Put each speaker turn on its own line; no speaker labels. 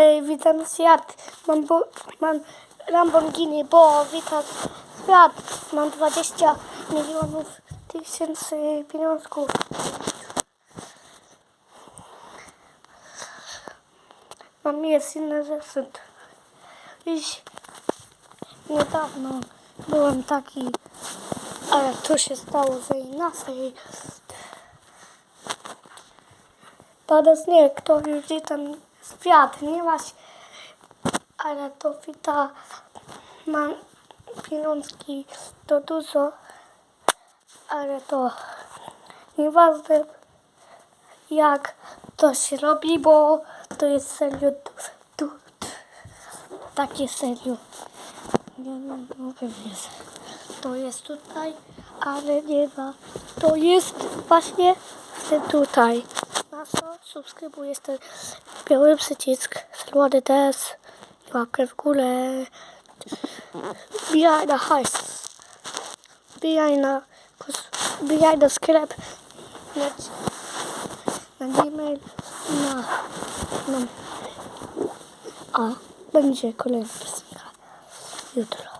Ej, witam świat. Mam, bo, mam Lamborghini, bo witam świat. Mam 20 milionów tysięcy pieniążków. Mam jest inny zeszyt. Dziś niedawno byłem taki, ale to się stało że inaczej. Pada śnieg, to widzi ten nie się, ale to wita, mam pieniążki, to dużo, ale to nieważne jak to się robi, bo to jest serio tu, tu, tu. takie serio. Nie no pewnie, że to jest tutaj, ale nie ma, to jest właśnie tutaj. Na co subskrybuję ten biały przycisk, czerwony też, i łapkę w górę. Bijaj na hajs. Bijaj na, bijaj na sklep. Leć na Gmail, na, na, a będzie kolejna piosenka jutro.